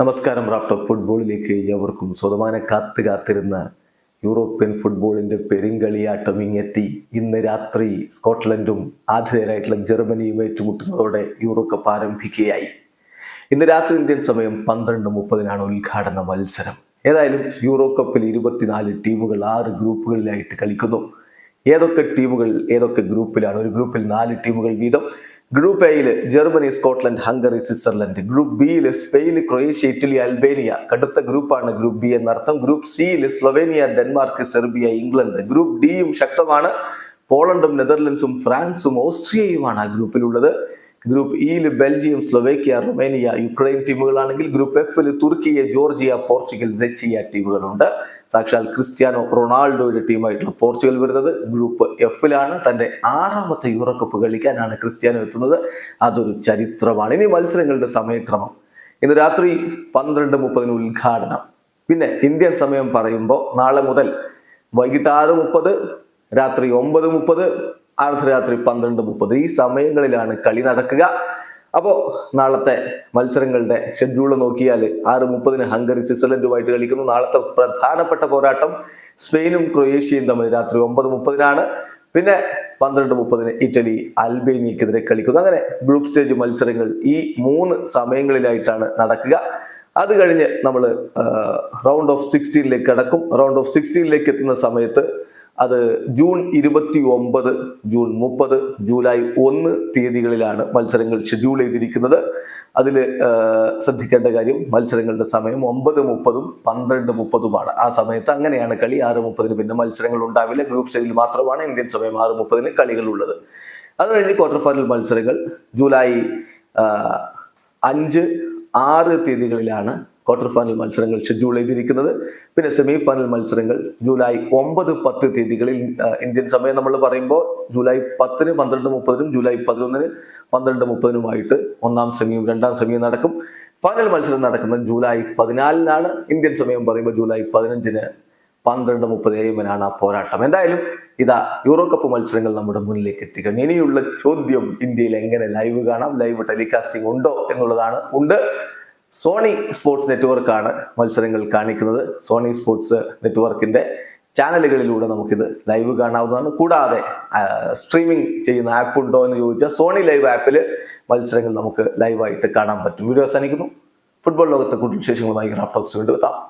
നമസ്കാരം റാഫ്റ്റോ ഫുട്ബോളിലേക്ക് എവർക്കും സ്വതമാന കാത്ത് കാത്തിരുന്ന യൂറോപ്യൻ ഫുട്ബോളിന്റെ പെരുങ്കളിയാട്ടം ഇങ്ങെത്തി. ഇന്ന് രാത്രി സ്കോട്ട്ലൻഡും ആതിഥേയരായിട്ടുള്ള ജർമ്മനിയും ഏറ്റുമുട്ടുന്നതോടെ യൂറോ കപ്പ് ആരംഭിക്കുകയായി. ഇന്ന് രാത്രി ഇന്ത്യൻ സമയം പന്ത്രണ്ട് മുപ്പതിനാണ് ഉദ്ഘാടന മത്സരം. ഏതായാലും യൂറോ കപ്പിൽ ഇരുപത്തിനാല് ടീമുകൾ ആറ് ഗ്രൂപ്പുകളിലായിട്ട് കളിക്കുന്നു. ഏതൊക്കെ ടീമുകൾ ഏതൊക്കെ ഗ്രൂപ്പിലാണ്? ഒരു ഗ്രൂപ്പിൽ നാല് ടീമുകൾ വീതം. ഗ്രൂപ്പ് എയിൽ Germany Scotland Hungary Switzerland. Group ബിയിൽ സ്പെയിൻ ക്രൊയേഷ്യ ഇറ്റലി അൽബേനിയ കടുത്ത ഗ്രൂപ്പാണ് ഗ്രൂപ്പ് ബി എന്നർത്ഥം. ഗ്രൂപ്പ് സിയിൽ Slovenia Denmark Serbia England. Group ഡിയും ശക്തമാണ്. പോളണ്ടും നെതർലൻഡ്സും ഫ്രാൻസും ഓസ്ട്രിയയുമാണ് ആ ഗ്രൂപ്പിലുള്ളത് ഗ്രൂപ്പ് ഇയിൽ ബെൽജിയം സ്ലൊവേക്കിയ റൊമേനിയ യുക്രൈൻ ടീമുകളാണെങ്കിൽ ഗ്രൂപ്പ് എഫിൽ തുർക്കിയ ജോർജിയ പോർച്ചുഗൽ സെച്ചിയ ടീമുകളുണ്ട്. സാക്ഷാൽ ക്രിസ്ത്യാനോ റൊണാൾഡോയുടെ ടീമായിട്ടുള്ള പോർച്ചുഗൽ വരുന്നത് ഗ്രൂപ്പ് എഫിലാണ് തന്റെ ആറാമത്തെ യൂറോകപ്പ് കളിക്കാനാണ് ക്രിസ്ത്യാനോ എത്തുന്നത്. അതൊരു ചരിത്രമാണ്. ഇനി മത്സരങ്ങളുടെ സമയക്രമം. ഇന്ന് രാത്രി പന്ത്രണ്ട് മുപ്പതിന് ഉദ്ഘാടനം. പിന്നെ ഇന്ത്യൻ സമയം പറയുമ്പോൾ നാളെ മുതൽ വൈകിട്ട് ആറ് മുപ്പത് രാത്രി ഒമ്പത് മുപ്പത് അർദ്ധരാത്രി പന്ത്രണ്ട് മുപ്പത്. ഈ സമയങ്ങളിലാണ് കളി നടക്കുക. അപ്പോൾ നാളത്തെ മത്സരങ്ങളുടെ ഷെഡ്യൂൾ നോക്കിയാൽ ആറ് മുപ്പതിന് ഹംഗറി സ്വിറ്റ്സർലൻഡുമായിട്ട് കളിക്കുന്നു. നാളത്തെ പ്രധാനപ്പെട്ട പോരാട്ടം സ്പെയിനും ക്രൊയേഷ്യയും തമ്മിൽ രാത്രി ഒമ്പത് മുപ്പതിനാണ്. പിന്നെ പന്ത്രണ്ട് മുപ്പതിന് ഇറ്റലി അൽബേനിയക്കെതിരെ കളിക്കുന്നു. അങ്ങനെ ഗ്രൂപ്പ് സ്റ്റേജ് മത്സരങ്ങൾ ഈ മൂന്ന് സമയങ്ങളിലായിട്ടാണ് നടക്കുക. അത് കഴിഞ്ഞ് നമ്മൾ റൗണ്ട് ഓഫ് സിക്സ്റ്റീനിലേക്ക് കടക്കും. റൗണ്ട് ഓഫ് സിക്സ്റ്റീനിലേക്ക് എത്തുന്ന സമയത്ത് അത് ജൂൺ ഇരുപത്തി ഒമ്പത് ജൂൺ മുപ്പത് ജൂലൈ ഒന്ന് തീയതികളിലാണ് മത്സരങ്ങൾ ഷെഡ്യൂൾ ചെയ്തിരിക്കുന്നത്. അതിൽ ശ്രദ്ധിക്കേണ്ട കാര്യം മത്സരങ്ങളുടെ സമയം ഒമ്പത് മുപ്പതും പന്ത്രണ്ട് മുപ്പതുമാണ്. ആ സമയത്ത് അങ്ങനെയാണ് കളി. ആറ് മുപ്പതിന് പിന്നെ മത്സരങ്ങൾ ഉണ്ടാവില്ല. ഗ്രൂപ്പ് സ്റ്റേജിൽ മാത്രമാണ് ഇന്ത്യൻ സമയം ആറ് മുപ്പതിന് കളികളുള്ളത്. അത് കഴിഞ്ഞ് ക്വാർട്ടർ ഫൈനൽ മത്സരങ്ങൾ ജൂലൈ അഞ്ച് ആറ് തീയതികളിലാണ് ക്വാർട്ടർ ഫൈനൽ മത്സരങ്ങൾ ഷെഡ്യൂൾ ചെയ്തിരിക്കുന്നത്. പിന്നെ സെമി ഫൈനൽ മത്സരങ്ങൾ ജൂലൈ ഒമ്പത് പത്ത് തീയതികളിൽ ഇന്ത്യൻ സമയം നമ്മൾ പറയുമ്പോൾ ജൂലൈ പത്തിന് പന്ത്രണ്ട് മുപ്പതിനും ജൂലൈ പതിനൊന്നിന് പന്ത്രണ്ട് മുപ്പതിനുമായിട്ട് ഒന്നാം സെമിയും രണ്ടാം സെമിയും നടക്കും. ഫൈനൽ മത്സരം നടക്കുന്നത് ജൂലൈ പതിനാലിനാണ്. ഇന്ത്യൻ സമയം പറയുമ്പോൾ ജൂലൈ പതിനഞ്ചിന് പന്ത്രണ്ട് മുപ്പത് എമ്മിനാണ് ആ പോരാട്ടം. എന്തായാലും ഇതാ യൂറോ കപ്പ് മത്സരങ്ങൾ നമ്മുടെ മുന്നിലേക്ക് എത്തിക്കണം ഇനിയുള്ള ചോദ്യം ഇന്ത്യയിൽ എങ്ങനെ ലൈവ് കാണാം? ലൈവ് ടെലികാസ്റ്റിംഗ് ഉണ്ടോ എന്നുള്ളതാണ്. ഉണ്ട്. സോണി സ്പോർട്സ് നെറ്റ്വർക്കാണ് മത്സരങ്ങൾ കാണിക്കുന്നത്. സോണി സ്പോർട്സ് നെറ്റ്വർക്കിന്റെ ചാനലുകളിലൂടെ നമുക്കിത് ലൈവ് കാണാവുന്നതാണ്. കൂടാതെ സ്ട്രീമിംഗ് ചെയ്യുന്ന ആപ്പ് ഉണ്ടോ എന്ന് ചോദിച്ചാൽ സോണി ലൈവ് ആപ്പിൽ മത്സരങ്ങൾ നമുക്ക് ലൈവായിട്ട് കാണാൻ പറ്റും. വീഡിയോ അവസാനിക്കുന്നു. ഫുട്ബോൾ ലോകത്തെ കൂടുതൽ വിശേഷങ്ങളുമായി ഗ്രാഫ്റ്റോക്സ് വീണ്ടും എത്താം.